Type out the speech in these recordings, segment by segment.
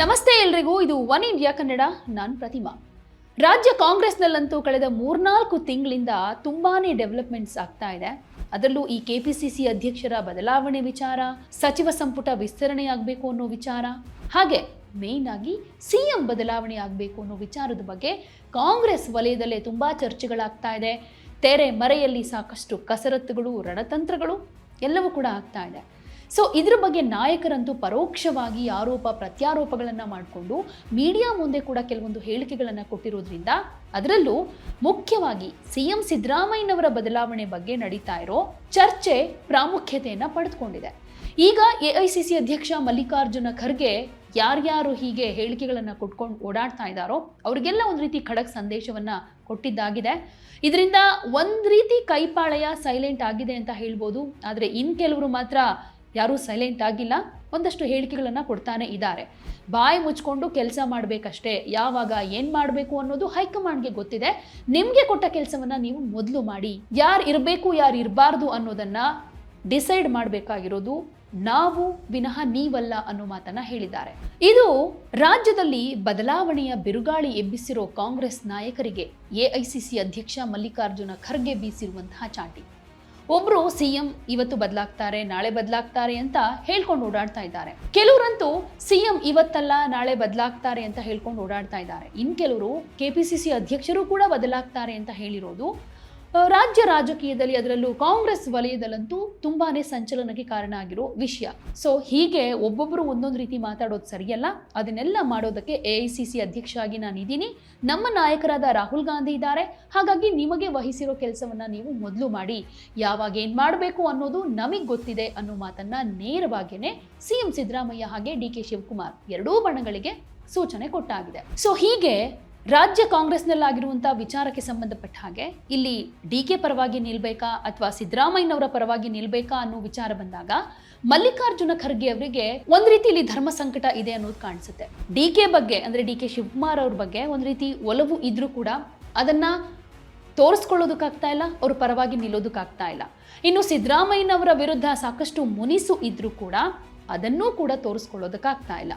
ನಮಸ್ತೆ ಎಲ್ರಿಗೂ, ಇದು ಒನ್ ಇಂಡಿಯಾ ಕನ್ನಡ, ನಾನು ಪ್ರತಿಮಾ. ರಾಜ್ಯ ಕಾಂಗ್ರೆಸ್ನಲ್ಲಂತೂ ಕಳೆದ ಮೂರ್ನಾಲ್ಕು ತಿಂಗಳಿಂದ ತುಂಬಾನೇ ಡೆವಲಪ್ಮೆಂಟ್ಸ್ ಆಗ್ತಾ ಇದೆ. ಅದರಲ್ಲೂ ಈ ಕೆಪಿಸಿಸಿ ಅಧ್ಯಕ್ಷರ ಬದಲಾವಣೆ ವಿಚಾರ, ಸಚಿವ ಸಂಪುಟ ವಿಸ್ತರಣೆ ಆಗಬೇಕು ಅನ್ನೋ ವಿಚಾರ, ಹಾಗೆ ಮೇಯ್ನ್ ಆಗಿ ಸಿ ಎಂ ಬದಲಾವಣೆ ಆಗಬೇಕು ಅನ್ನೋ ವಿಚಾರದ ಬಗ್ಗೆ ಕಾಂಗ್ರೆಸ್ ವಲಯದಲ್ಲೇ ತುಂಬಾ ಚರ್ಚೆಗಳಾಗ್ತಾ ಇದೆ. ತೆರೆ ಮರೆಯಲ್ಲಿ ಸಾಕಷ್ಟು ಕಸರತ್ತುಗಳು, ರಣತಂತ್ರಗಳು ಎಲ್ಲವೂ ಕೂಡ ಆಗ್ತಾ ಇದೆ. ಸೊ ಇದ್ರ ಬಗ್ಗೆ ನಾಯಕರಂತೂ ಪರೋಕ್ಷವಾಗಿ ಆರೋಪ, ಪ್ರತ್ಯಾರೋಪಗಳನ್ನು ಮಾಡಿಕೊಂಡು ಮೀಡಿಯಾ ಮುಂದೆ ಕೂಡ ಕೆಲವೊಂದು ಹೇಳಿಕೆಗಳನ್ನು ಕೊಟ್ಟಿರೋದ್ರಿಂದ ಅದರಲ್ಲೂ ಮುಖ್ಯವಾಗಿ ಸಿ ಎಂ ಸಿದ್ದರಾಮಯ್ಯನವರ ಬದಲಾವಣೆ ಬಗ್ಗೆ ನಡೀತಾ ಇರೋ ಚರ್ಚೆ ಪ್ರಾಮುಖ್ಯತೆಯನ್ನು ಪಡೆದುಕೊಂಡಿದೆ. ಈಗ ಎ ಅಧ್ಯಕ್ಷ ಮಲ್ಲಿಕಾರ್ಜುನ ಖರ್ಗೆ ಯಾರ್ಯಾರು ಹೀಗೆ ಹೇಳಿಕೆಗಳನ್ನು ಕೊಟ್ಕೊಂಡು ಓಡಾಡ್ತಾ ಇದ್ದಾರೋ ಅವರಿಗೆಲ್ಲ ಒಂದು ರೀತಿ ಖಡಕ್ ಸಂದೇಶವನ್ನು ಕೊಟ್ಟಿದ್ದಾಗಿದೆ. ಇದರಿಂದ ಒಂದು ರೀತಿ ಕೈಪಾಳಯ ಸೈಲೆಂಟ್ ಆಗಿದೆ ಅಂತ ಹೇಳ್ಬೋದು. ಆದರೆ ಇನ್ನು ಕೆಲವರು ಮಾತ್ರ ಯಾರೂ ಸೈಲೆಂಟ್ ಆಗಿಲ್ಲ. ಒಂದಷ್ಟು ಹೇಳಿಕೆಗಳನ್ನು ಕೊಡ್ತಾನೆ ಇದ್ದಾರೆ. ಬಾಯಿ ಮುಚ್ಕೊಂಡು ಕೆಲಸ ಮಾಡಬೇಕಷ್ಟೇ. ಯಾವಾಗ ಏನು ಮಾಡಬೇಕು ಅನ್ನೋದು ಹೈಕಮಾಂಡ್ಗೆ ಗೊತ್ತಿದೆ. ನಿಮಗೆ ಕೊಟ್ಟ ಕೆಲಸವನ್ನ ನೀವು ಮೊದಲು ಮಾಡಿ. ಯಾರು ಇರಬೇಕು, ಯಾರು ಇರಬಾರ್ದು ಅನ್ನೋದನ್ನ ಡಿಸೈಡ್ ಮಾಡಬೇಕಾಗಿರೋದು ನಾವು ವಿನಃ ನೀವಲ್ಲ ಅನ್ನೋ ಮಾತನ್ನ ಹೇಳಿದ್ದಾರೆ. ಇದು ರಾಜ್ಯದಲ್ಲಿ ಬದಲಾವಣೆಯ ಬಿರುಗಾಳಿ ಎಬ್ಬಿಸಿರೋ ಕಾಂಗ್ರೆಸ್ ನಾಯಕರಿಗೆ ಎಐಸಿಸಿ ಅಧ್ಯಕ್ಷ ಮಲ್ಲಿಕಾರ್ಜುನ ಖರ್ಗೆ ಬೀಸಿರುವಂತಹ ಚಾಟಿ. ಒಬ್ರು ಸಿಎಂ ಇವತ್ತು ಬದಲಾಗ್ತಾರೆ, ನಾಳೆ ಬದಲಾಗ್ತಾರೆ ಅಂತ ಹೇಳ್ಕೊಂಡು ಓಡಾಡ್ತಾ ಇದ್ದಾರೆ. ಕೆಲವರಂತೂ ಸಿಎಂ ಇವತ್ತಲ್ಲ, ನಾಳೆ ಬದಲಾಗ್ತಾರೆ ಅಂತ ಹೇಳ್ಕೊಂಡು ಓಡಾಡ್ತಾ ಇದ್ದಾರೆ. ಇನ್ ಕೆಲವರು ಕೆಪಿಸಿಸಿ ಅಧ್ಯಕ್ಷರು ಕೂಡ ಬದಲಾಗ್ತಾರೆ ಅಂತ ಹೇಳಿರೋದು ರಾಜ್ಯ ರಾಜಕೀಯದಲ್ಲಿ ಅದರಲ್ಲೂ ಕಾಂಗ್ರೆಸ್ ವಲಯದಲ್ಲಂತೂ ತುಂಬಾನೇ ಸಂಚಲನಕ್ಕೆ ಕಾರಣ ಆಗಿರೋ ವಿಷಯ. ಸೊ ಹೀಗೆ ಒಬ್ಬೊಬ್ಬರು ಒಂದೊಂದು ರೀತಿ ಮಾತಾಡೋದು ಸರಿಯಲ್ಲ. ಅದನ್ನೆಲ್ಲ ಮಾಡೋದಕ್ಕೆ ಎ ಐ ಸಿ ಸಿ ಅಧ್ಯಕ್ಷ ನಾನು ಇದ್ದೀನಿ ನಮ್ಮ ನಾಯಕರಾದ ರಾಹುಲ್ ಗಾಂಧಿ ಇದ್ದಾರೆ. ಹಾಗಾಗಿ ನಿಮಗೆ ವಹಿಸಿರೋ ಕೆಲಸವನ್ನ ನೀವು ಮೊದಲು ಮಾಡಿ. ಯಾವಾಗ ಏನ್ ಮಾಡಬೇಕು ಅನ್ನೋದು ನಮಗೆ ಗೊತ್ತಿದೆ ಅನ್ನೋ ಮಾತನ್ನ ನೇರವಾಗಿಯೇ ಸಿ ಎಂ ಸಿದ್ದರಾಮಯ್ಯ ಹಾಗೆ ಡಿ ಕೆ ಶಿವಕುಮಾರ್ ಎರಡೂ ಬಣಗಳಿಗೆ ಸೂಚನೆ ಕೊಟ್ಟಾಗಿದೆ. ಸೊ ಹೀಗೆ ರಾಜ್ಯ ಕಾಂಗ್ರೆಸ್ನಲ್ಲಾಗಿರುವಂಥ ವಿಚಾರಕ್ಕೆ ಸಂಬಂಧಪಟ್ಟ ಹಾಗೆ ಇಲ್ಲಿ ಡಿ ಕೆ ಪರವಾಗಿ ನಿಲ್ಬೇಕಾ ಅಥವಾ ಸಿದ್ದರಾಮಯ್ಯನವರ ಪರವಾಗಿ ನಿಲ್ಬೇಕಾ ಅನ್ನೋ ವಿಚಾರ ಬಂದಾಗ ಮಲ್ಲಿಕಾರ್ಜುನ ಖರ್ಗೆ ಅವರಿಗೆ ಒಂದ್ ರೀತಿ ಇಲ್ಲಿ ಧರ್ಮ ಸಂಕಟ ಇದೆ ಅನ್ನೋದು ಕಾಣಿಸುತ್ತೆ. ಡಿ ಕೆ ಬಗ್ಗೆ ಅಂದ್ರೆ ಡಿ ಕೆ ಶಿವಕುಮಾರ್ ಅವ್ರ ಬಗ್ಗೆ ಒಂದ್ ರೀತಿ ಒಲವು ಇದ್ರೂ ಕೂಡ ಅದನ್ನ ತೋರಿಸ್ಕೊಳ್ಳೋದಕ್ಕಾಗ್ತಾ ಇಲ್ಲ, ಅವ್ರ ಪರವಾಗಿ ನಿಲ್ಲೋದಕ್ಕಾಗ್ತಾ ಇಲ್ಲ. ಇನ್ನು ಸಿದ್ದರಾಮಯ್ಯನವರ ವಿರುದ್ಧ ಸಾಕಷ್ಟು ಮುನಿಸು ಇದ್ರೂ ಕೂಡ ಅದನ್ನೂ ಕೂಡ ತೋರಿಸ್ಕೊಳ್ಳೋದಕ್ಕಾಗ್ತಾ ಇಲ್ಲ.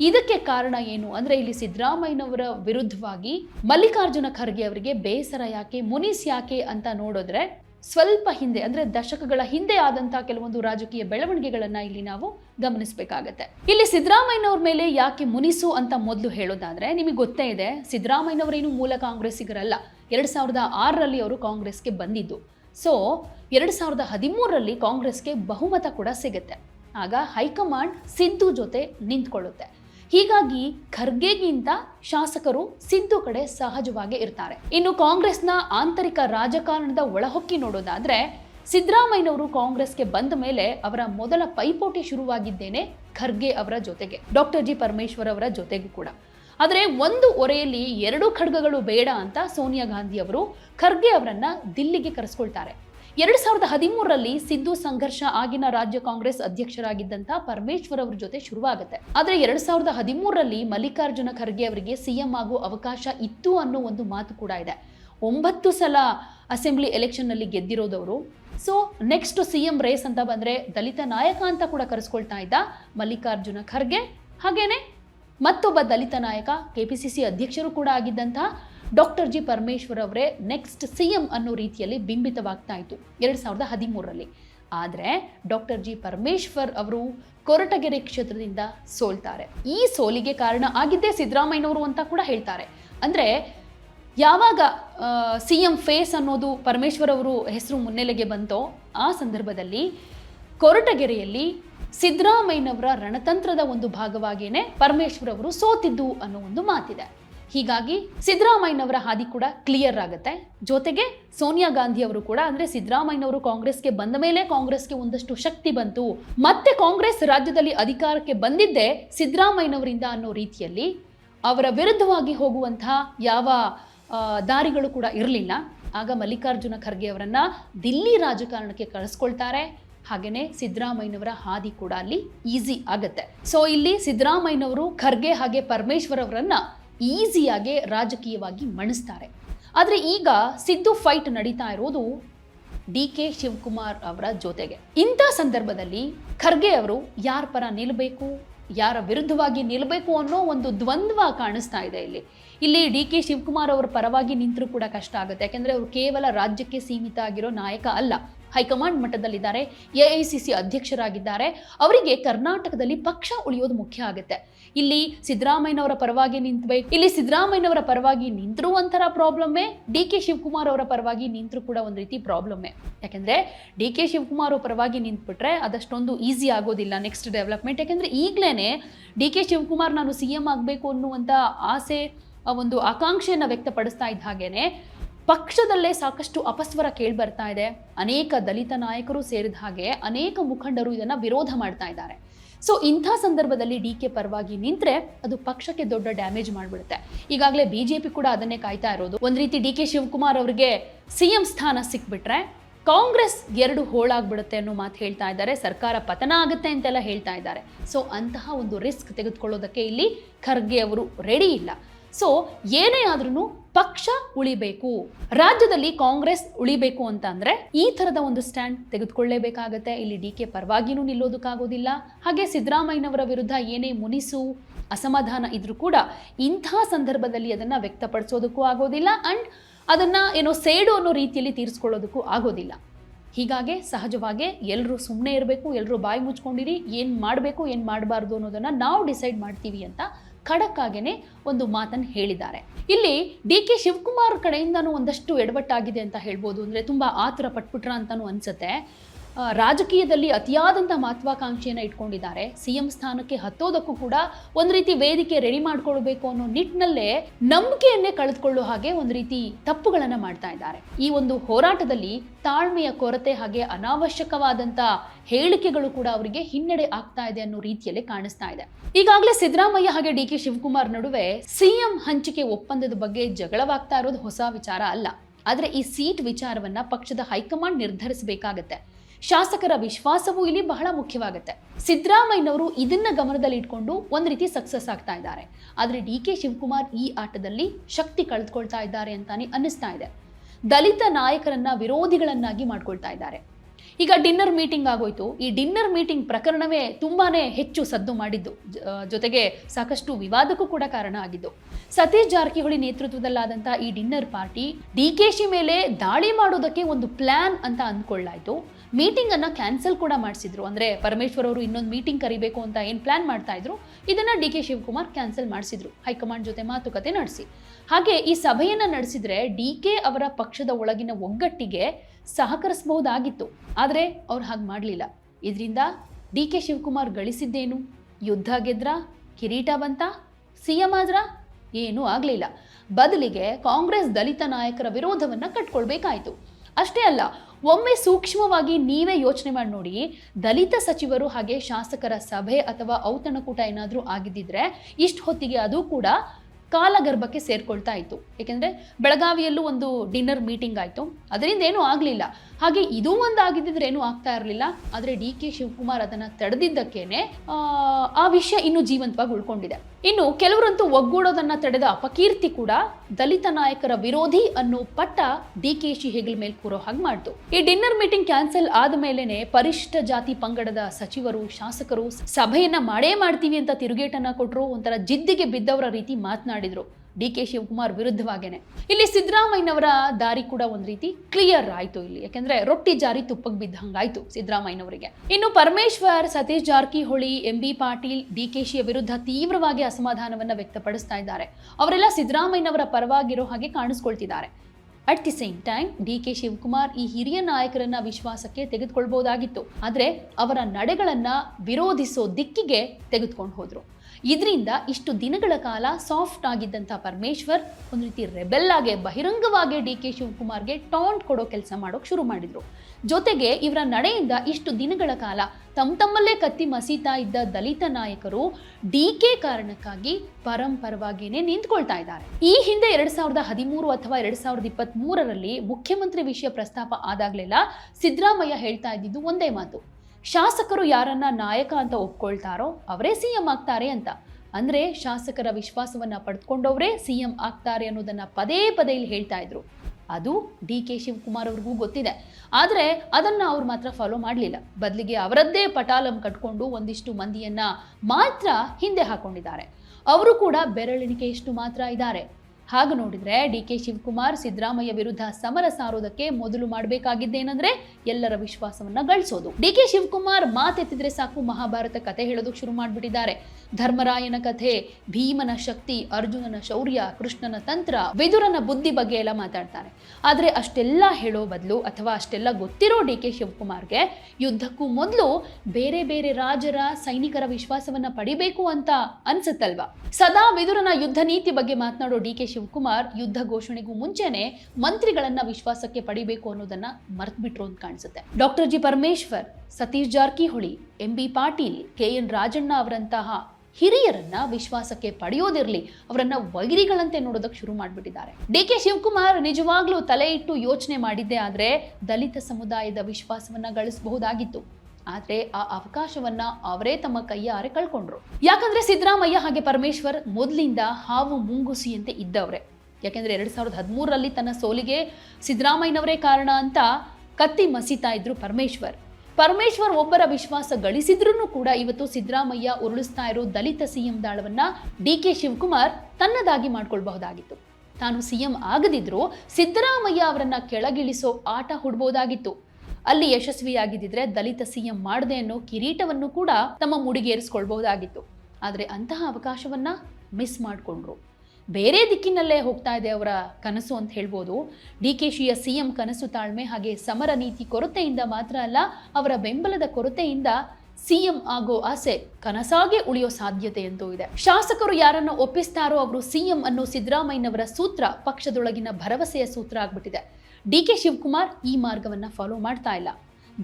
ಇದಕ್ಕೆ ಕಾರಣ ಏನು? ಅಂದ್ರೆ ಇಲ್ಲಿ ಸಿದ್ದರಾಮಯ್ಯನವರ ವಿರುದ್ಧವಾಗಿ ಮಲ್ಲಿಕಾರ್ಜುನ ಖರ್ಗೆ ಅವರಿಗೆ ಬೇಸರ ಯಾಕೆ, ಮುನಿಸ್ ಯಾಕೆ ಅಂತ ನೋಡಿದ್ರೆ ಸ್ವಲ್ಪ ಹಿಂದೆ, ಅಂದ್ರೆ ದಶಕಗಳ ಹಿಂದೆ ಆದಂತಹ ಕೆಲವೊಂದು ರಾಜಕೀಯ ಬೆಳವಣಿಗೆಗಳನ್ನ ಇಲ್ಲಿ ನಾವು ಗಮನಿಸಬೇಕಾಗತ್ತೆ. ಇಲ್ಲಿ ಸಿದ್ದರಾಮಯ್ಯನವ್ರ ಮೇಲೆ ಯಾಕೆ ಮುನಿಸು ಅಂತ ಮೊದಲು ಹೇಳೋದಾದ್ರೆ ನಿಮಗೆ ಗೊತ್ತೇ ಇದೆ ಸಿದ್ದರಾಮಯ್ಯನವರೇನು ಮೂಲ ಕಾಂಗ್ರೆಸ್ಸಿಗರಲ್ಲ. ಎರಡ್ ಸಾವಿರದ ಆರರಲ್ಲಿ ಅವರು ಕಾಂಗ್ರೆಸ್ಗೆ ಬಂದಿದ್ದು. ಸೊ, ಎರಡ್ ಸಾವಿರದ ಹದಿಮೂರರಲ್ಲಿ ಕಾಂಗ್ರೆಸ್ಗೆ ಬಹುಮತ ಕೂಡ ಸಿಗುತ್ತೆ. ಆಗ ಹೈಕಮಾಂಡ್ ಸಿದ್ದು ಜೊತೆ ನಿಂತ್ಕೊಳ್ಳುತ್ತೆ. ಹೀಗಾಗಿ ಖರ್ಗೆಗಿಂತ ಶಾಸಕರು ಸಿದ್ದು ಕಡೆ ಸಹಜವಾಗಿ ಇರ್ತಾರೆ. ಇನ್ನು ಕಾಂಗ್ರೆಸ್ನ ಆಂತರಿಕ ರಾಜಕಾರಣದ ಒಳಹೊಕ್ಕಿ ನೋಡೋದಾದ್ರೆ ಸಿದ್ದರಾಮಯ್ಯನವರು ಕಾಂಗ್ರೆಸ್ಗೆ ಬಂದ ಮೇಲೆ ಅವರ ಮೊದಲ ಪೈಪೋಟಿ ಶುರುವಾಗಿದ್ದೇನೆ ಖರ್ಗೆ ಅವರ ಜೊತೆಗೆ, ಡಾಕ್ಟರ್ ಜಿ ಪರಮೇಶ್ವರ್ ಅವರ ಜೊತೆಗೂ ಕೂಡ. ಆದರೆ ಒಂದು ಒರೆಯಲ್ಲಿ ಎರಡು ಖಡ್ಗಗಳು ಬೇಡ ಅಂತ ಸೋನಿಯಾ ಗಾಂಧಿ ಅವರು ಖರ್ಗೆ ಅವರನ್ನ ದಿಲ್ಲಿಗೆ ಕರೆಸ್ಕೊಳ್ತಾರೆ. ಎರಡ್ ಸಾವಿರದ ಹದಿಮೂರರಲ್ಲಿ ಸಿದ್ದು ಸಂಘರ್ಷ ಆಗಿನ ರಾಜ್ಯ ಕಾಂಗ್ರೆಸ್ ಅಧ್ಯಕ್ಷರಾಗಿದ್ದಂತ ಪರಮೇಶ್ವರ್ ಅವರ ಜೊತೆ ಶುರುವಾಗುತ್ತೆ. ಆದರೆ ಎರಡು ಸಾವಿರದ ಹದಿಮೂರರಲ್ಲಿ ಮಲ್ಲಿಕಾರ್ಜುನ ಖರ್ಗೆ ಅವರಿಗೆ ಸಿಎಂ ಆಗೋ ಅವಕಾಶ ಇತ್ತು ಅನ್ನೋ ಒಂದು ಮಾತು ಕೂಡ ಇದೆ. ಒಂಬತ್ತು ಸಲ ಅಸೆಂಬ್ಲಿ ಎಲೆಕ್ಷನ್ನಲ್ಲಿ ಗೆದ್ದಿರೋದವರು. ಸೊ ನೆಕ್ಸ್ಟ್ ಸಿಎಂ ರೇಸ್ ಅಂತ ಬಂದ್ರೆ ದಲಿತ ನಾಯಕ ಅಂತ ಕೂಡ ಕರೆಸ್ಕೊಳ್ತಾ ಇದ್ದ ಮಲ್ಲಿಕಾರ್ಜುನ ಖರ್ಗೆ. ಹಾಗೇನೆ ಮತ್ತೊಬ್ಬ ದಲಿತ ನಾಯಕ ಕೆಪಿಸಿಸಿ ಅಧ್ಯಕ್ಷರು ಕೂಡ ಆಗಿದ್ದಂತಹ ಡಾಕ್ಟರ್ ಜಿ ಪರಮೇಶ್ವರ್ ಅವರೇ ನೆಕ್ಸ್ಟ್ ಸಿ ಎಂ ಅನ್ನೋ ರೀತಿಯಲ್ಲಿ ಬಿಂಬಿತವಾಗ್ತಾ ಇತ್ತು ಎರಡು ಸಾವಿರದ ಹದಿಮೂರರಲ್ಲಿ. ಆದರೆ ಡಾಕ್ಟರ್ ಜಿ ಪರಮೇಶ್ವರ್ ಅವರು ಕೊರಟಗೆರೆ ಕ್ಷೇತ್ರದಿಂದ ಸೋಲ್ತಾರೆ. ಈ ಸೋಲಿಗೆ ಕಾರಣ ಆಗಿದ್ದೇ ಸಿದ್ದರಾಮಯ್ಯನವರು ಅಂತ ಕೂಡ ಹೇಳ್ತಾರೆ. ಅಂದರೆ ಯಾವಾಗ ಸಿ ಎಂ ಫೇಸ್ ಅನ್ನೋದು ಪರಮೇಶ್ವರ್ ಅವರು ಹೆಸರು ಮುನ್ನೆಲೆಗೆ ಬಂತೋ, ಆ ಸಂದರ್ಭದಲ್ಲಿ ಕೊರಟಗೆರೆಯಲ್ಲಿ ಸಿದ್ದರಾಮಯ್ಯನವರ ರಣತಂತ್ರದ ಒಂದು ಭಾಗವಾಗಿಯೇ ಪರಮೇಶ್ವರ್ ಅವರು ಸೋತಿದ್ದು ಅನ್ನೋ ಒಂದು ಮಾತಿದೆ. ಹೀಗಾಗಿ ಸಿದ್ದರಾಮಯ್ಯನವರ ಹಾದಿ ಕೂಡ ಕ್ಲಿಯರ್ ಆಗುತ್ತೆ. ಜೊತೆಗೆ ಸೋನಿಯಾ ಗಾಂಧಿ ಅವರು ಕೂಡ, ಅಂದ್ರೆ ಸಿದ್ದರಾಮಯ್ಯನವರು ಕಾಂಗ್ರೆಸ್ಗೆ ಬಂದ ಮೇಲೆ ಕಾಂಗ್ರೆಸ್ಗೆ ಒಂದಷ್ಟು ಶಕ್ತಿ ಬಂತು. ಮತ್ತೆ ಕಾಂಗ್ರೆಸ್ ರಾಜ್ಯದಲ್ಲಿ ಅಧಿಕಾರಕ್ಕೆ ಬಂದಿದ್ದೇ ಸಿದ್ದರಾಮಯ್ಯನವರಿಂದ ಅನ್ನೋ ರೀತಿಯಲ್ಲಿ ಅವರ ವಿರುದ್ಧವಾಗಿ ಹೋಗುವಂತಹ ಯಾವ ದಾರಿಗಳು ಕೂಡ ಇರಲಿಲ್ಲ. ಆಗ ಮಲ್ಲಿಕಾರ್ಜುನ ಖರ್ಗೆ ಅವರನ್ನ ದಿಲ್ಲಿ ರಾಜಕಾರಣಕ್ಕೆ ಕಳಿಸ್ಕೊಳ್ತಾರೆ. ಹಾಗೆಯೇ ಸಿದ್ದರಾಮಯ್ಯನವರ ಹಾದಿ ಕೂಡ ಅಲ್ಲಿ ಈಸಿ ಆಗುತ್ತೆ. ಸೊ ಇಲ್ಲಿ ಸಿದ್ದರಾಮಯ್ಯನವರು ಖರ್ಗೆ ಹಾಗೆ ಪರಮೇಶ್ವರ್ ಅವರನ್ನ ಈಸಿಯಾಗಿ ರಾಜಕೀಯವಾಗಿ ಮಣಿಸ್ತಾರೆ. ಆದರೆ ಈಗ ಸಿದ್ದು ಫೈಟ್ ನಡೀತಾ ಇರೋದು ಡಿ ಕೆ ಶಿವಕುಮಾರ್ ಅವರ ಜೊತೆಗೆ. ಇಂಥ ಸಂದರ್ಭದಲ್ಲಿ ಖರ್ಗೆ ಅವರು ಯಾರ ಪರ ನಿಲ್ಲಬೇಕು ಯಾರ ವಿರುದ್ಧವಾಗಿ ನಿಲ್ಲಬೇಕು ಅನ್ನೋ ಒಂದು ದ್ವಂದ್ವ ಕಾಣಿಸ್ತಾ ಇದೆ ಇಲ್ಲಿ. ಇಲ್ಲಿ ಡಿ ಕೆ ಶಿವಕುಮಾರ್ ಅವರ ಪರವಾಗಿ ನಿಂತರೂ ಕೂಡ ಕಷ್ಟ ಆಗುತ್ತೆ. ಯಾಕೆಂದರೆ ಅವರು ಕೇವಲ ರಾಜ್ಯಕ್ಕೆ ಸೀಮಿತ ಆಗಿರೋ ನಾಯಕ ಅಲ್ಲ. ಹೈಕಮಾಂಡ್ ಮಟ್ಟದಲ್ಲಿದ್ದಾರೆ ಎ ಐ ಸಿ ಸಿ ಅಧ್ಯಕ್ಷರಾಗಿದ್ದಾರೆ. ಅವರಿಗೆ ಕರ್ನಾಟಕದಲ್ಲಿ ಪಕ್ಷ ಉಳಿಯೋದು ಮುಖ್ಯ ಆಗುತ್ತೆ. ಇಲ್ಲಿ ಸಿದ್ದರಾಮಯ್ಯನವರ ಪರವಾಗಿ ನಿಂತಬೇಕು. ಇಲ್ಲಿ ಸಿದ್ದರಾಮಯ್ಯನವರ ಪರವಾಗಿ ನಿಂತರೂ ಒಂಥರ ಪ್ರಾಬ್ಲಮ್ಮೇ ಡಿ ಕೆ ಶಿವಕುಮಾರ್ ಅವರ ಪರವಾಗಿ ನಿಂತರೂ ಕೂಡ ಒಂದು ರೀತಿ ಪ್ರಾಬ್ಲಮ್ಮೇ ಯಾಕೆಂದರೆ ಡಿ ಕೆ ಶಿವಕುಮಾರ್ ಅವರ ಪರವಾಗಿ ನಿಂತ್ಬಿಟ್ರೆ ಅದಷ್ಟೊಂದು ಈಸಿ ಆಗೋದಿಲ್ಲ ನೆಕ್ಸ್ಟ್ ಡೆವಲಪ್ಮೆಂಟ್ ಯಾಕೆಂದರೆ ಈಗಲೇ ಡಿ ಕೆ ಶಿವಕುಮಾರ್ ನಾನು ಸಿ ಎಂ ಆಗಬೇಕು ಅನ್ನುವಂಥ ಆಸೆ ಒಂದು ಆಕಾಂಕ್ಷೆಯನ್ನು ವ್ಯಕ್ತಪಡಿಸ್ತಾ ಇದ್ದ ಹಾಗೇನೆ, ಪಕ್ಷದಲ್ಲೇ ಸಾಕಷ್ಟು ಅಪಸ್ವರ ಕೇಳಿ ಬರ್ತಾ ಇದೆ. ಅನೇಕ ದಲಿತ ನಾಯಕರು ಸೇರಿದ ಹಾಗೆ ಅನೇಕ ಮುಖಂಡರು ಇದನ್ನ ವಿರೋಧ ಮಾಡ್ತಾ ಇದ್ದಾರೆ. ಸೊ ಇಂಥ ಸಂದರ್ಭದಲ್ಲಿ ಡಿ ಕೆ ಪರವಾಗಿ ನಿಂತ್ರೆ ಅದು ಪಕ್ಷಕ್ಕೆ ದೊಡ್ಡ ಡ್ಯಾಮೇಜ್ ಮಾಡಿಬಿಡುತ್ತೆ. ಈಗಾಗಲೇ ಬಿಜೆಪಿ ಕೂಡ ಅದನ್ನೇ ಕಾಯ್ತಾ ಇರೋದು. ಒಂದು ರೀತಿ ಡಿ ಕೆ ಶಿವಕುಮಾರ್ ಅವರಿಗೆ ಸಿ ಎಂ ಸ್ಥಾನ ಸಿಕ್ಬಿಟ್ರೆ ಕಾಂಗ್ರೆಸ್ ಎರಡು ಹೋಳಾಗ್ಬಿಡುತ್ತೆ ಅನ್ನೋ ಮಾತು ಹೇಳ್ತಾ ಇದ್ದಾರೆ. ಸರ್ಕಾರ ಪತನ ಆಗುತ್ತೆ ಅಂತೆಲ್ಲ ಹೇಳ್ತಾ ಇದ್ದಾರೆ. ಸೊ ಅಂತಹ ಒಂದು ರಿಸ್ಕ್ ತೆಗೆದುಕೊಳ್ಳೋದಕ್ಕೆ ಇಲ್ಲಿ ಖರ್ಗೆ ಅವರು ರೆಡಿ ಇಲ್ಲ. ಸೊ ಏನೇ ಆದ್ರೂ ಪಕ್ಷ ಉಳಿಬೇಕು. ರಾಜ್ಯದಲ್ಲಿ ಕಾಂಗ್ರೆಸ್ ಉಳಿಬೇಕು ಅಂತ ಅಂದ್ರೆ ಈ ತರದ ಒಂದು ಸ್ಟ್ಯಾಂಡ್ ತೆಗೆದುಕೊಳ್ಳೇಬೇಕಾಗತ್ತೆ. ಇಲ್ಲಿ ಡಿ ಕೆ ಪರವಾಗಿನೂ ನಿಲ್ಲೋದಕ್ಕಾಗೋದಿಲ್ಲ. ಹಾಗೆ ಸಿದ್ದರಾಮಯ್ಯನವರ ವಿರುದ್ಧ ಏನೇ ಮುನಿಸು, ಅಸಮಾಧಾನ ಇದ್ರೂ ಕೂಡ ಇಂಥ ಸಂದರ್ಭದಲ್ಲಿ ಅದನ್ನ ವ್ಯಕ್ತಪಡಿಸೋದಕ್ಕೂ ಆಗೋದಿಲ್ಲ ಅಂಡ್ ಅದನ್ನ ಏನೋ ಸೇಡು ಅನ್ನೋ ರೀತಿಯಲ್ಲಿ ತೀರಿಸ್ಕೊಳ್ಳೋದಕ್ಕೂ ಆಗೋದಿಲ್ಲ. ಹೀಗಾಗಿ ಸಹಜವಾಗಿ ಎಲ್ಲರೂ ಸುಮ್ಮನೆ ಇರಬೇಕು ಎಲ್ಲರೂ ಬಾಯಿ ಮುಚ್ಕೊಂಡಿರಿ, ಏನು ಮಾಡಬೇಕು, ಏನು ಮಾಡಬಾರ್ದು ಅನ್ನೋದನ್ನು ನಾವು ಡಿಸೈಡ್ ಮಾಡ್ತೀವಿ ಅಂತ ಖಡಕ್ ಆಗೇನೆ ಒಂದು ಮಾತನ್ನು ಹೇಳಿದ್ದಾರೆ. ಇಲ್ಲಿ ಡಿ ಕೆ ಶಿವಕುಮಾರ್ ಕಡೆಯಿಂದನೂ ಒಂದಷ್ಟು ಎಡವಟ್ಟಾಗಿದೆ ಅಂತ ಹೇಳ್ಬೋದು. ಅಂದರೆ ತುಂಬ ಆತುರ ಪಟ್ಬಿಟ್ರ ಅಂತಲೂ ಅನ್ಸುತ್ತೆ. ರಾಜಕೀಯದಲ್ಲಿ ಅತಿಯಾದಂಥ ಮಹತ್ವಾಕಾಂಕ್ಷೆಯನ್ನು ಇಟ್ಕೊಂಡಿದ್ದಾರೆ. ಸಿ ಎಂ ಸ್ಥಾನಕ್ಕೆ ಹತ್ತೋದಕ್ಕೂ ಕೂಡ ಒಂದು ರೀತಿ ವೇದಿಕೆ ರೆಡಿ ಮಾಡ್ಕೊಳ್ಬೇಕು ಅನ್ನೋ ನಿಟ್ಟಿನಲ್ಲೇ ನಂಬಿಕೆಯನ್ನೇ ಕಳೆದುಕೊಳ್ಳೋ ಹಾಗೆ ಒಂದು ರೀತಿ ತಪ್ಪುಗಳನ್ನು ಮಾಡ್ತಾ ಇದ್ದಾರೆ. ಈ ಒಂದು ಹೋರಾಟದಲ್ಲಿ ತಾಳ್ಮೆಯ ಕೊರತೆ ಹಾಗೆ ಅನಾವಶ್ಯಕವಾದಂಥ ಹೇಳಿಕೆಗಳು ಕೂಡ ಅವರಿಗೆ ಹಿನ್ನಡೆ ಆಗ್ತಾ ಇದೆ ಅನ್ನೋ ರೀತಿಯಲ್ಲಿ ಕಾಣಿಸ್ತಾ ಇದೆ. ಈಗಾಗಲೇ ಸಿದ್ದರಾಮಯ್ಯ ಹಾಗೆ ಡಿ ಕೆ ಶಿವಕುಮಾರ್ ನಡುವೆ ಸಿಎಂ ಹಂಚಿಕೆ ಒಪ್ಪಂದದ ಬಗ್ಗೆ ಜಗಳವಾಗ್ತಾ ಇರೋದು ಹೊಸ ವಿಚಾರ ಅಲ್ಲ. ಆದರೆ ಈ ಸೀಟ್ ವಿಚಾರವನ್ನ ಪಕ್ಷದ ಹೈಕಮಾಂಡ್ ನಿರ್ಧರಿಸಬೇಕಾಗತ್ತೆ. ಶಾಸಕರ ವಿಶ್ವಾಸವೂ ಇಲ್ಲಿ ಬಹಳ ಮುಖ್ಯವಾಗುತ್ತೆ. ಸಿದ್ದರಾಮಯ್ಯನವರು ಇದನ್ನ ಗಮನದಲ್ಲಿ ಇಟ್ಕೊಂಡು ಒಂದ್ ರೀತಿ ಸಕ್ಸಸ್ ಆಗ್ತಾ ಇದ್ದಾರೆ. ಆದ್ರೆ ಡಿ ಕೆ ಶಿವಕುಮಾರ್ ಈ ಆಟದಲ್ಲಿ ಶಕ್ತಿ ಕಳೆದುಕೊಳ್ತಾ ಇದ್ದಾರೆ ಅಂತಾನೆ ಅನ್ನಿಸ್ತಾ ಇದೆ. ದಲಿತ ನಾಯಕರನ್ನ ವಿರೋಧಿಗಳನ್ನಾಗಿ ಮಾಡ್ಕೊಳ್ತಾ ಇದ್ದಾರೆ. ಈಗ ಡಿನ್ನರ್ ಮೀಟಿಂಗ್ ಆಗೋಯ್ತು. ಈ ಡಿನ್ನರ್ ಮೀಟಿಂಗ್ ಪ್ರಕರಣವೇ ತುಂಬಾನೇ ಹೆಚ್ಚು ಸದ್ದು ಮಾಡಿದ್ದು. ಜೊತೆಗೆ ಸಾಕಷ್ಟು ವಿವಾದಕ್ಕೂ ಕೂಡ ಕಾರಣ ಆಗಿದ್ದು. ಸತೀಶ್ ಜಾರಕಿಹೊಳಿ ನೇತೃತ್ವದಲ್ಲಾದಂಥ ಈ dinner party D K Shi ಮೇಲೆ ದಾಳಿ ಮಾಡೋದಕ್ಕೆ ಒಂದು ಪ್ಲಾನ್ ಅಂತ ಅಂದ್ಕೊಳ್ಳಾಯ್ತು. ಮೀಟಿಂಗ್ ಅನ್ನ ಕ್ಯಾನ್ಸಲ್ ಕೂಡ ಮಾಡಿಸಿದ್ರು. ಅಂದ್ರೆ ಪರಮೇಶ್ವರ್ ಅವರು ಇನ್ನೊಂದು ಮೀಟಿಂಗ್ ಕರಿಬೇಕು ಅಂತ ಏನು ಪ್ಲಾನ್ ಮಾಡ್ತಾ ಇದ್ರು, ಇದನ್ನ ಡಿ ಕೆ ಶಿವಕುಮಾರ್ ಕ್ಯಾನ್ಸಲ್ ಮಾಡಿಸಿದ್ರು. ಹೈಕಮಾಂಡ್ ಜೊತೆ ಮಾತುಕತೆ ನಡೆಸಿ. ಹಾಗೆ ಈ ಸಭೆಯನ್ನ ನಡೆಸಿದ್ರೆ ಡಿ ಕೆ ಅವರ ಪಕ್ಷದ ಒಳಗಿನ ಒಗ್ಗಟ್ಟಿಗೆ ಸಹಕರಿಸಬಹುದಾಗಿತ್ತು. ಆದರೆ ಅವ್ರು ಹಾಗೆ ಮಾಡಲಿಲ್ಲ. ಇದರಿಂದ ಡಿ ಕೆ ಶಿವಕುಮಾರ್ ಗಳಿಸಿದ್ದೇನು? ಯುದ್ಧ ಗೆದ್ರ? ಕಿರೀಟ ಬಂತ? ಸಿ ಎಂ ಆದ್ರ? ಏನೂ ಆಗಲಿಲ್ಲ. ಬದಲಿಗೆ ಕಾಂಗ್ರೆಸ್ ದಲಿತ ನಾಯಕರ ವಿರೋಧವನ್ನು ಕಟ್ಕೊಳ್ಬೇಕಾಯ್ತು. ಅಷ್ಟೇ ಅಲ್ಲ ಒಮ್ಮೆ ಸೂಕ್ಷ್ಮವಾಗಿ ನೀವೇ ಯೋಚನೆ ಮಾಡಿ ನೋಡಿ ದಲಿತ ಸಚಿವರು ಹಾಗೆ ಶಾಸಕರ ಸಭೆ ಅಥವಾ ಔತಣಕೂಟ ಏನಾದರೂ ಆಗಿದ್ದಿದ್ರೆ ಇಷ್ಟು ಹೊತ್ತಿಗೆ ಅದು ಕೂಡ ಕಾಲಗರ್ಭಕ್ಕೆ ಸೇರ್ಕೊಳ್ತಾ ಇತ್ತು. ಏಕೆಂದರೆ ಬೆಳಗಾವಿಯಲ್ಲೂ ಒಂದು ಡಿನ್ನರ್ ಮೀಟಿಂಗ್ ಆಯಿತು. ಅದರಿಂದ ಏನೂ ಆಗಲಿಲ್ಲ. ಹಾಗೆ ಇದೂ ಒಂದು ಆಗಿದ್ದಿದ್ರೆ ಏನೂ ಆಗ್ತಾ ಇರಲಿಲ್ಲ. ಆದರೆ ಡಿ ಕೆ ಶಿವಕುಮಾರ್ ಅದನ್ನು ತಡೆದಿದ್ದಕ್ಕೇನೆ ಆ, ವಿಷಯ ಇನ್ನೂ ಜೀವಂತವಾಗಿ ಉಳ್ಕೊಂಡಿದೆ. ಇನ್ನು ಕೆಲವರಂತೂ ಒಗ್ಗೂಡೋದನ್ನ ತಡೆದ ಅಪಕೀರ್ತಿ ಕೂಡ ದಲಿತ ನಾಯಕರ ವಿರೋಧಿ ಅನ್ನೋ ಪಟ್ಟ ಡಿ ಕೆ ಶಿ ಹೆಗಲ್ ಮೇಲೆ ಕೂರೋ ಹಾಗೆ ಮಾಡ್ತು ಈ ಡಿನ್ನರ್ ಮೀಟಿಂಗ್ ಕ್ಯಾನ್ಸಲ್ ಆದ ಮೇಲೆನೆ ಪರಿಶಿಷ್ಟ ಜಾತಿ ಪಂಗಡದ ಸಚಿವರು, ಶಾಸಕರು ಸಭೆಯನ್ನ ಮಾಡೇ ಮಾಡ್ತೀವಿ ಅಂತ ತಿರುಗೇಟನ್ನ ಕೊಟ್ಟರು ಒಂಥರ ಜಿದ್ದಿಗೆ ಬಿದ್ದವರ ರೀತಿ ಮಾತನಾಡಿದ್ರು. ಡಿ ಕೆ ಶಿವಕುಮಾರ್ ವಿರುದ್ಧವಾಗೇನೆ. ಇಲ್ಲಿ ಸಿದ್ದರಾಮಯ್ಯನವರ ದಾರಿ ಕೂಡ ಒಂದು ರೀತಿ ಕ್ಲಿಯರ್ ಆಯಿತು ಇಲ್ಲಿ. ಯಾಕಂದ್ರೆ ರೊಟ್ಟಿ ಜಾರಿ ತುಪ್ಪಕ್ಕೆ ಬಿದ್ದ ಹಂಗಾಯ್ತು ಸಿದ್ದರಾಮಯ್ಯನವರಿಗೆ. ಇನ್ನು Parameshwar, Satish Jarkiholi, M B Patil, D K ಶಿಯ ವಿರುದ್ಧ ತೀವ್ರವಾಗಿ ಅಸಮಾಧಾನವನ್ನ ವ್ಯಕ್ತಪಡಿಸ್ತಾ ಇದ್ದಾರೆ. ಅವರೆಲ್ಲ ಸಿದ್ದರಾಮಯ್ಯನವರ ಪರವಾಗಿರೋ ಹಾಗೆ ಕಾಣಿಸ್ಕೊಳ್ತಿದ್ದಾರೆ. At the same time D K Shivakumar ಈ ಹಿರಿಯ ನಾಯಕರನ್ನ ವಿಶ್ವಾಸಕ್ಕೆ ತೆಗೆದುಕೊಳ್ಬಹುದಾಗಿತ್ತು ಆದರೆ ಅವರ ನಡೆಗಳನ್ನ ವಿರೋಧಿಸೋ ದಿಕ್ಕಿಗೆ ತೆಗೆದುಕೊಂಡು ಹೋದ್ರು. ಇದರಿಂದ ಇಷ್ಟು ದಿನಗಳ ಕಾಲ ಸಾಫ್ಟ್ ಆಗಿದ್ದಂಥ ಪರಮೇಶ್ವರ್ ಒಂದು ರೀತಿ ರೆಬೆಲ್ ಆಗಿ, ಬಹಿರಂಗವಾಗಿ ಡಿ ಕೆ ಶಿವಕುಮಾರ್ಗೆ ಟಾಂಟ್ ಕೊಡೋ ಕೆಲಸ ಮಾಡೋಕೆ ಶುರು ಮಾಡಿದ್ರು. ಜೊತೆಗೆ ಇವರ ನಡೆಯಿಂದ ಇಷ್ಟು ದಿನಗಳ ಕಾಲ ತಮ್ಮ ತಮ್ಮಲ್ಲೇ ಕತ್ತಿ ಮಸೀತಾ ಇದ್ದ ದಲಿತ ನಾಯಕರು ಡಿ ಕೆ ಕಾರಣಕ್ಕಾಗಿ ಪರಂಪರವಾಗಿಯೇ ನಿಂತ್ಕೊಳ್ತಾ ಇದ್ದಾರೆ. ಈ ಹಿಂದೆ ಎರಡ್ ಸಾವಿರದ ಹದಿಮೂರು ಅಥವಾ ಎರಡ್ ಸಾವಿರದ ಇಪ್ಪತ್ತ್ ಮೂರರಲ್ಲಿ ಮುಖ್ಯಮಂತ್ರಿ ವಿಷಯ ಪ್ರಸ್ತಾಪ ಆದಾಗಲೆಲ್ಲ ಸಿದ್ದರಾಮಯ್ಯ ಹೇಳ್ತಾ ಇದ್ದಿದ್ದು ಒಂದೇ ಮಾತು. ಶಾಸಕರು ಯಾರನ್ನ ನಾಯಕ ಅಂತ ಒಪ್ಕೊಳ್ತಾರೋ ಅವರೇ ಸಿ ಎಂ ಆಗ್ತಾರೆ ಅಂತ. ಅಂದ್ರೆ ಶಾಸಕರ ವಿಶ್ವಾಸವನ್ನ ಪಡೆದುಕೊಂಡವರೇ ಸಿ ಎಂ ಆಗ್ತಾರೆ ಅನ್ನೋದನ್ನ ಪದೇ ಪದೇ ಹೇಳ್ತಾ ಇದ್ರು. ಅದು ಡಿ ಕೆ ಶಿವಕುಮಾರ್ ಅವ್ರಿಗೂ ಗೊತ್ತಿದೆ. ಆದರೆ ಅದನ್ನು ಅವ್ರು ಮಾತ್ರ ಫಾಲೋ ಮಾಡಲಿಲ್ಲ. ಬದಲಿಗೆ ಅವರದ್ದೇ ಪಟಾಲಂ ಕಟ್ಕೊಂಡು ಒಂದಿಷ್ಟು ಮಂದಿಯನ್ನು ಮಾತ್ರ ಹಿಂದೆ ಹಾಕೊಂಡಿದ್ದಾರೆ. ಅವರು ಕೂಡ ಬೆರಳೆಣಿಕೆಯಷ್ಟು ಮಾತ್ರ ಇದ್ದಾರೆ. ಹಾಗೆ ನೋಡಿದ್ರೆ ಡಿ ಕೆ ಶಿವಕುಮಾರ್ ಸಿದ್ದರಾಮಯ್ಯ ವಿರುದ್ಧ ಸಮರ ಸಾರೋದಕ್ಕೆ ಮೊದಲು ಮಾಡಬೇಕಾಗಿದ್ದೇನೆಂದ್ರೆ ಎಲ್ಲರ ವಿಶ್ವಾಸವನ್ನ ಗಳಿಸೋದು. ಡಿ ಕೆ ಶಿವಕುಮಾರ್ ಮಾತೆತ್ತಿದ್ರೆ ಸಾಕು, ಮಹಾಭಾರತ ಕಥೆ ಹೇಳೋದಕ್ಕೆ ಶುರು ಮಾಡಿಬಿಟ್ಟಿದ್ದಾರೆ. ಧರ್ಮರಾಯನ ಕಥೆ, ಭೀಮನ ಶಕ್ತಿ, ಅರ್ಜುನನ ಶೌರ್ಯ, ಕೃಷ್ಣನ ತಂತ್ರ, ವಿದುರನ ಬುದ್ಧಿ ಬಗ್ಗೆ ಎಲ್ಲ ಮಾತಾಡ್ತಾರೆ. ಆದರೆ ಅಷ್ಟೆಲ್ಲ ಹೇಳೋ ಬದಲು ಅಥವಾ ಅಷ್ಟೆಲ್ಲ ಗೊತ್ತಿರೋ ಡಿ ಕೆ ಶಿವಕುಮಾರ್ಗೆ ಯುದ್ಧಕ್ಕೂ ಮೊದಲು ಬೇರೆ ಬೇರೆ ರಾಜರ ಸೈನಿಕರ ವಿಶ್ವಾಸವನ್ನ ಪಡಿಬೇಕು ಅಂತ ಅನ್ಸುತ್ತಲ್ವಾ? ಸದಾ ವಿದುರನ ಯುದ್ಧ ನೀತಿ ಬಗ್ಗೆ ಮಾತನಾಡೋ ಡಿ ಕೆ ಶಿವಕುಮಾರ್ ಯುದ್ಧ ಘೋಷಣೆಗೂ ಮುಂಚೆನೆ ಮಂತ್ರಿಗಳನ್ನ ವಿಶ್ವಾಸಕ್ಕೆ ಪಡಿಬೇಕು ಅನ್ನೋದನ್ನ ಮರ್ತ್ಬಿಟ್ರು ಅಂತ ಕಾಣಿಸುತ್ತೆ. Doctor G Parameshwar, Satish Jarkiholi, M B Patil, K N Rajanna ಅವರಂತಹ ಹಿರಿಯರನ್ನ ವಿಶ್ವಾಸಕ್ಕೆ ಪಡೆಯೋದಿರಲಿ, ಅವರನ್ನ ವೈರಿಗಳಂತೆ ನೋಡೋದಕ್ಕೆ ಶುರು ಮಾಡಿಬಿಟ್ಟಿದ್ದಾರೆ. ಡಿ ಕೆ ಶಿವಕುಮಾರ್ ನಿಜವಾಗ್ಲೂ ತಲೆ ಇಟ್ಟು ಯೋಚನೆ ಮಾಡಿದ್ದೆ ಆದ್ರೆ ದಲಿತ ಸಮುದಾಯದ ವಿಶ್ವಾಸವನ್ನ ಗಳಿಸಬಹುದಾಗಿತ್ತು. ಆದ್ರೆ ಆ ಅವಕಾಶವನ್ನ ಅವರೇ ತಮ್ಮ ಕೈಯಾರೆ ಕಳ್ಕೊಂಡ್ರು. ಯಾಕಂದ್ರೆ ಸಿದ್ದರಾಮಯ್ಯ ಹಾಗೆ ಪರಮೇಶ್ವರ್ ಮೊದಲಿಂದ ಹಾವು ಮುಂಗುಸಿಯಂತೆ ಇದ್ದವ್ರೆ. ಯಾಕೆಂದ್ರೆ ಎರಡ್ ಸಾವಿರದ ಹದಿಮೂರರಲ್ಲಿ ತನ್ನ ಸೋಲಿಗೆ ಸಿದ್ದರಾಮಯ್ಯನವರೇ ಕಾರಣ ಅಂತ ಕತ್ತಿ ಮಸಿತಾ ಇದ್ರು ಪರಮೇಶ್ವರ್. ಪರಮೇಶ್ವರ್ ಒಬ್ಬರ ವಿಶ್ವಾಸ ಗಳಿಸಿದ್ರೂ ಕೂಡ ಇವತ್ತು ಸಿದ್ದರಾಮಯ್ಯ ಉರುಳಿಸ್ತಾ ಇರೋ ದಲಿತ ಸಿಎಂ ದಾಳವನ್ನ ಡಿ ಕೆ ಶಿವಕುಮಾರ್ ತನ್ನದಾಗಿ ಮಾಡ್ಕೊಳ್ಬಹುದಾಗಿತ್ತು. ತಾನು ಸಿಎಂ ಆಗದಿದ್ರೂ ಸಿದ್ದರಾಮಯ್ಯ ಅವರನ್ನ ಕೆಳಗಿಳಿಸೋ ಆಟ ಹುಡ್ಬೋದಾಗಿತ್ತು. ಅಲ್ಲಿ ಯಶಸ್ವಿಯಾಗಿದ್ದಿದ್ರೆ ದಲಿತ ಸಿಎಂ ಮಾಡದೆ ಅನ್ನೋ ಕಿರೀಟವನ್ನು ಕೂಡ ತಮ್ಮ ಮುಡಿಗೇರಿಸ್ಕೊಳ್ಬಹುದಾಗಿತ್ತು. ಆದರೆ ಅಂತಹ ಅವಕಾಶವನ್ನ ಮಿಸ್ ಮಾಡಿಕೊಂಡ್ರು. ಬೇರೆ ದಿಕ್ಕಿನಲ್ಲೇ ಹೋಗ್ತಾ ಇದೆ ಅವರ ಕನಸು ಅಂತ ಹೇಳ್ಬೋದು. ಡಿ ಕೆ ಶಿಯ ಸಿಎಂ ಕನಸು ತಾಳ್ಮೆ ಹಾಗೆ ಸಮರ ನೀತಿ ಕೊರತೆಯಿಂದ ಮಾತ್ರ ಅಲ್ಲ, ಅವರ ಬೆಂಬಲದ ಕೊರತೆಯಿಂದ ಸಿಎಂ ಆಗೋ ಆಸೆ ಕನಸಾಗೆ ಉಳಿಯೋ ಸಾಧ್ಯತೆ ಅಂತೂ ಇದೆ. ಶಾಸಕರು ಯಾರನ್ನು ಒಪ್ಪಿಸ್ತಾರೋ ಅವರು ಸಿಎಂ ಅನ್ನೋ ಸಿದ್ದರಾಮಯ್ಯನವರ ಸೂತ್ರ ಪಕ್ಷದೊಳಗಿನ ಭರವಸೆಯ ಸೂತ್ರ ಆಗ್ಬಿಟ್ಟಿದೆ. ಡಿ ಕೆ ಶಿವಕುಮಾರ್ ಈ ಮಾರ್ಗವನ್ನು ಫಾಲೋ ಮಾಡ್ತಾ ಇಲ್ಲ.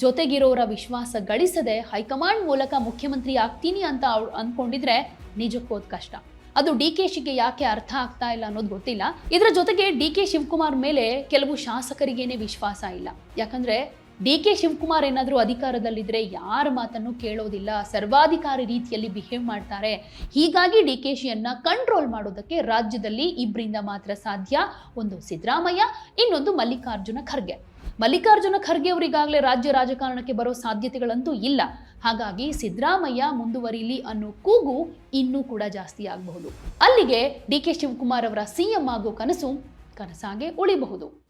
ಜೊತೆಗಿರೋರ ವಿಶ್ವಾಸ ಗಳಿಸದೆ ಹೈಕಮಾಂಡ್ ಮೂಲಕ ಮುಖ್ಯಮಂತ್ರಿ ಆಗ್ತೀನಿ ಅಂತ ಅವ್ರು ಅಂದ್ಕೊಂಡಿದ್ರೆ ನಿಜಕ್ಕೂ ಅದು ಕಷ್ಟ. ಅದು ಡಿ ಕೆ ಶಿಗೆ ಯಾಕೆ ಅರ್ಥ ಆಗ್ತಾ ಇಲ್ಲ ಅನ್ನೋದು ಗೊತ್ತಿಲ್ಲ. ಇದರ ಜೊತೆಗೆ ಡಿ ಕೆ ಶಿವಕುಮಾರ್ ಮೇಲೆ ಕೆಲವು ಶಾಸಕರಿಗೇನೆ ವಿಶ್ವಾಸ ಇಲ್ಲ. ಯಾಕಂದ್ರೆ ಡಿ ಕೆ ಶಿವಕುಮಾರ್ ಏನಾದರೂ ಅಧಿಕಾರದಲ್ಲಿದ್ದರೆ ಯಾರ ಮಾತನ್ನು ಕೇಳೋದಿಲ್ಲ. ಸರ್ವಾಧಿಕಾರಿ ರೀತಿಯಲ್ಲಿ ಬಿಹೇವ್ ಮಾಡ್ತಾರೆ. ಹೀಗಾಗಿ ಡಿ ಕೆ ಶಿಯನ್ನು ಕಂಟ್ರೋಲ್ ಮಾಡೋದಕ್ಕೆ ರಾಜ್ಯದಲ್ಲಿ ಇಬ್ಬರಿಂದ ಮಾತ್ರ ಸಾಧ್ಯ. ಒಂದು ಸಿದ್ದರಾಮಯ್ಯ, ಇನ್ನೊಂದು ಮಲ್ಲಿಕಾರ್ಜುನ ಖರ್ಗೆ. ಮಲ್ಲಿಕಾರ್ಜುನ ಖರ್ಗೆ ಅವರಿಗಾಗಲೇ ರಾಜ್ಯ ರಾಜಕಾರಣಕ್ಕೆ ಬರೋ ಸಾಧ್ಯತೆಗಳಂತೂ ಇಲ್ಲ. ಹಾಗಾಗಿ ಸಿದ್ದರಾಮಯ್ಯ ಮುಂದುವರಿಲಿ ಅನ್ನೋ ಕೂಗು ಇನ್ನೂ ಕೂಡ ಜಾಸ್ತಿ ಆಗಬಹುದು. ಅಲ್ಲಿಗೆ ಡಿ ಕೆ ಶಿವಕುಮಾರ್ ಅವರ ಸಿಎಂ ಆಗೋ ಕನಸು ಕನಸಾಗೆ ಉಳಿಬಹುದು.